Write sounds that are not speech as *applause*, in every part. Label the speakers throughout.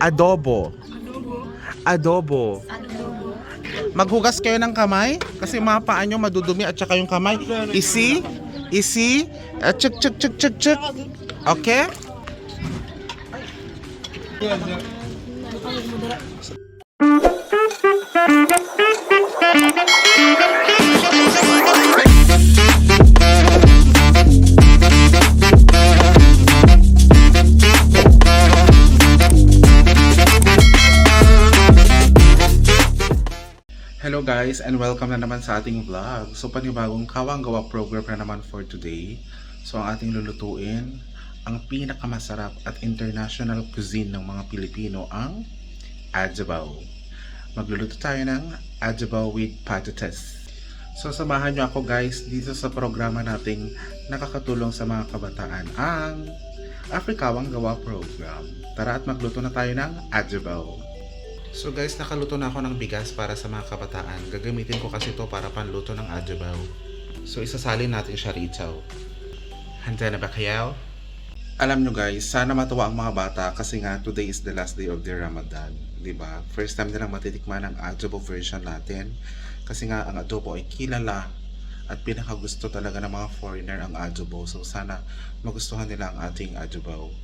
Speaker 1: Adobo. Adobo. Maghugas kayo ng kamay kasi mga paa nyo madudumi at saka yung kamay. Isi, isi, at chuk chuk chuk chuk chuk. Okay? Hello guys and welcome na naman sa ating vlog. So panibagong kawang gawa program na naman for today. So ang ating lulutuin, ang pinakamasarap at international cuisine ng mga Pilipino ang adobo. Magluluto tayo ng adobo with patatas. So samahan nyo ako guys dito sa programa nating nakakatulong sa mga kabataan ang Afrikawang Gawa Program. Tara at magluto na tayo ng adobo. So guys, nakaluto na ako ng bigas para sa mga kabataan. Gagamitin ko kasi to para panluto ng adobo. So isasalin natin siya rito. Handa na ba kayo? Alam nyo guys, sana matuwa ang mga bata kasi nga today is the last day of their Ramadan. ba? First time nilang matitikman ang adobo version natin. Kasi nga ang adobo ay kilala at pinakagusto talaga ng mga foreigner ang adobo. So sana magustuhan nila ang ating adobo.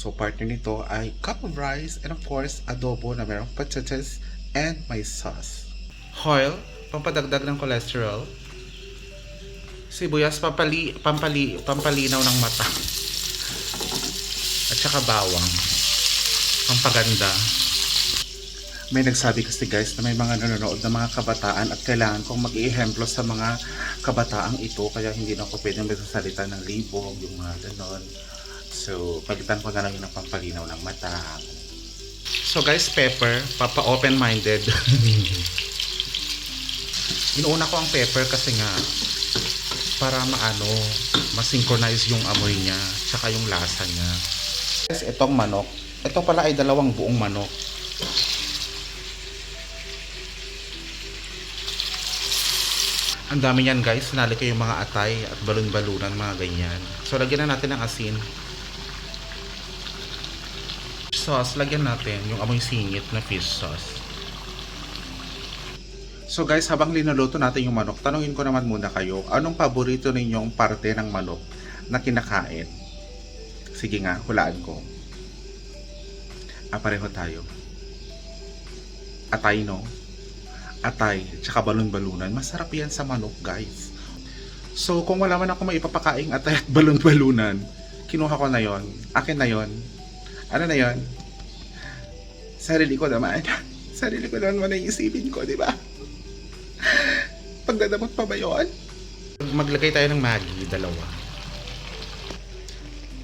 Speaker 1: So partner nito ay cup of rice and of course adobo na merong patatas and may sauce. Oil, pampadagdag ng cholesterol. Sibuyas, pampali, pampali, pampalinaw ng mata. At saka bawang. Pampaganda. May nagsabi kasi guys na may mga nanonood na mga kabataan at kailangan kong mag-iehemplo sa mga kabataang ito kaya hindi na ako pwedeng magsasalita ng libog, yung mga ganon. So, palitan ko na lang ng pampalinaw ng mata. So guys, pepper, papa open-minded. *laughs* Inuuna ko ang pepper kasi nga para maano, masynchronize yung amoy niya, tsaka yung lasa niya. Guys, itong manok, ito pala ay dalawang buong manok. Ang dami niyan guys, sinali ko yung mga atay at balon-balunan, mga ganyan. So lagyan na natin ng asin. Sauce, lagyan natin yung amoy singit na fish sauce. So guys, habang linuluto natin yung manok, tanungin ko naman muna kayo, anong paborito ninyong parte ng manok na kinakain? Sige nga, hulaan ko. Ah, pareho tayo. Atay, no? Atay, tsaka balon-balunan. Masarap yan sa manok, guys. So, kung wala man ako maipapakaing atay at balon-balunan, kinuha ko na yon. Akin na yon. Ano na yon? Sarili ko naman. *laughs* Sarili ko naman isipin ko, di ba? Pagdadamot pa ba yun? Maglagay tayo ng Maggi, dalawa.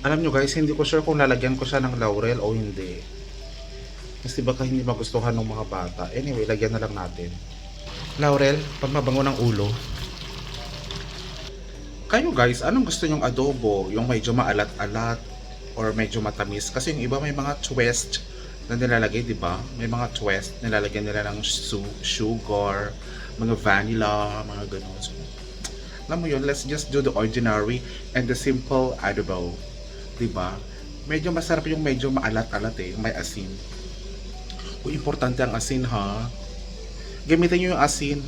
Speaker 1: Alam nyo guys, hindi ko sure kung lalagyan ko siya ng laurel o hindi. Kasi baka hindi magustuhan ng mga bata. Anyway, lagyan na lang natin. Laurel, pamabango ng ulo. Kayo guys, anong gusto nyong adobo? Yung medyo maalat-alat or medyo matamis? Kasi yung iba may mga twist na nilalagay, di ba? May mga twist, nilalagyan nila ng su- sugar, mga vanilla, mga ganun. So, alam mo yun, let's just do the ordinary and the simple adobo. Di ba? Medyo masarap yung medyo maalat-alat eh, may asin. O, importante ang asin ha. Gamitin nyo yung asin.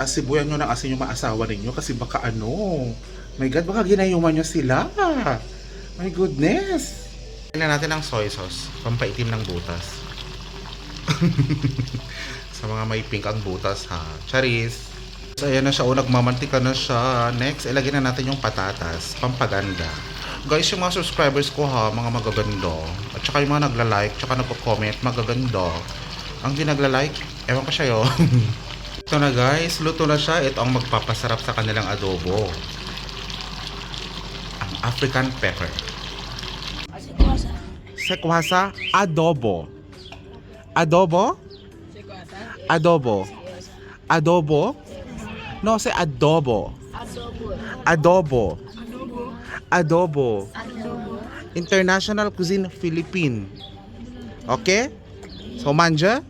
Speaker 1: Asibuyan nyo ng asin yung maasawa ninyo kasi baka ano, my God, baka ginayuman nyo sila. My goodness. Tingnan natin ang soy sauce, pampaitim ng butas. *laughs* Sa mga may pink ang butas ha. Charis. So, ayan na siya. O, nagmamantika na siya. Next, ilagay na natin yung patatas. Pampaganda. Guys, yung mga subscribers ko ha, mga magaganda. At saka yung mga nagla-like, tsaka nagko-comment, magaganda. Ang di nagla-like, ewan ko siya yun. *laughs* Ito na guys, luto na siya. Ito ang magpapasarap sa kanilang adobo. Ang African pepper. Sekwasa adobo. Adobo? Adobo. Adobo? No, say adobo. Adobo. Adobo. International Cuisine Philippine. Okay? So, manja?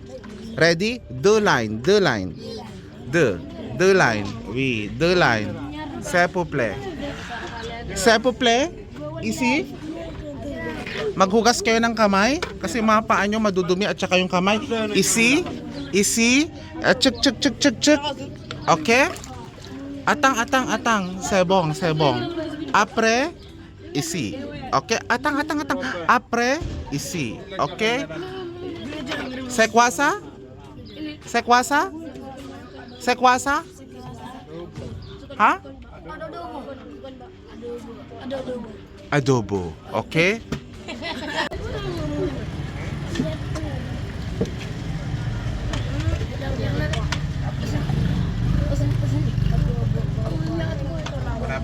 Speaker 1: Ready? Deux line. Deux line. Deux. Deux line. Oui, deux line. S'il vous plaît. S'il. Ici. Maghugas kayo ng kamay kasi mga paa nyo madudumi at saka yung kamay. Isi, isi, at chuk chuk chuk chuk chuk. Okay? Atang, atang, atang. Sebong, sebong. Apre, isi. Okay? Atang, atang, atang. Apre, isi. Okay? Sekwasa? Sekwasa? Sekwasa? Ha? Adobo. Okay? Malapit mo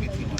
Speaker 1: na.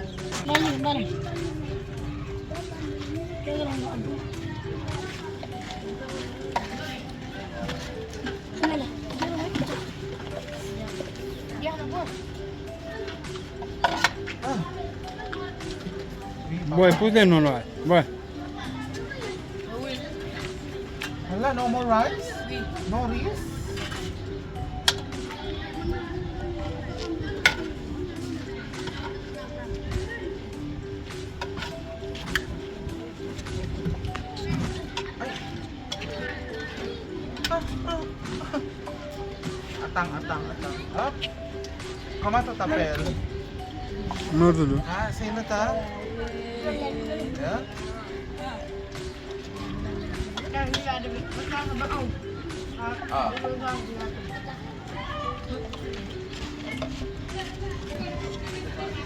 Speaker 2: Boy, put them on right. Boy.
Speaker 1: Allah, no more rice? No rice? Atang, atang, atang. Up. Kama to tapel.
Speaker 2: tudd
Speaker 1: Ah, sino ta? Yeah? Ah.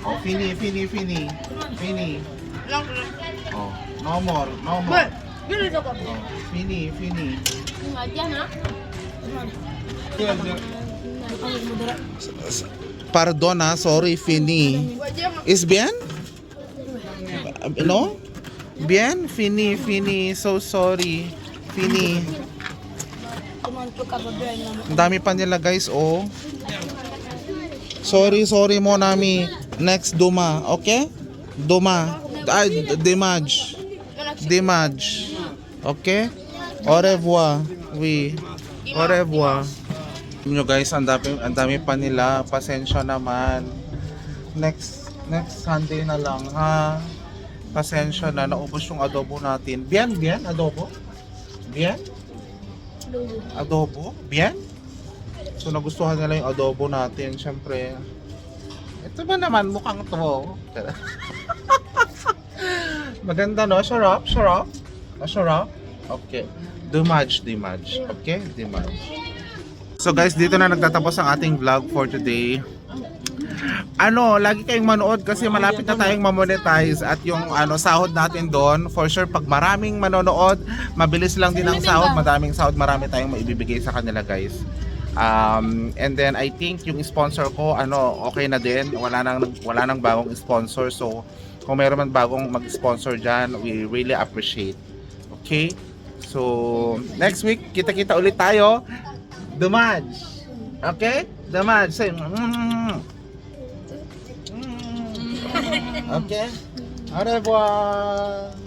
Speaker 1: Oh, fini, fini, fini. Fini. Oh, no more, no more. Oh, fini, fini. Pardon ah, sorry, fini. Is bien? No? Bien? Fini, fini. So sorry. Fini. Ang dami pa nila guys, oh. Sorry, sorry mo nami. Next Duma, okay? Duma. Ay, Dimaj. Dimaj. Okay? Au revoir. Oui. Au revoir. Nyo guys, ang dami, ang dami pa nila. Pasensya naman. Next next Sunday na lang ha. Pasensya na, naubos yung adobo natin. Bien, bien, adobo? Bien? Adobo? Bien? So nagustuhan nila yung adobo natin, syempre. Ito ba naman mukhang to? *laughs* Maganda no? Sarap, sarap. Masarap? Okay. Dimaj, dimaj. Okay? Dimaj. So guys, dito na nagtatapos ang ating vlog for today. Ano, lagi kayong manood kasi malapit na tayong mamonetize at yung ano sahod natin doon, for sure pag maraming manonood, mabilis lang din ang sahod, madaming sahod, marami tayong maibibigay sa kanila guys. Um, and then I think yung sponsor ko ano, okay na din. Wala nang wala nang bagong sponsor. So kung meron man bagong mag-sponsor diyan, we really appreciate. Okay? So next week kita-kita ulit tayo. Dumaj. Okay? Dumaj. Say, mm, mm. Okay? Au revoir.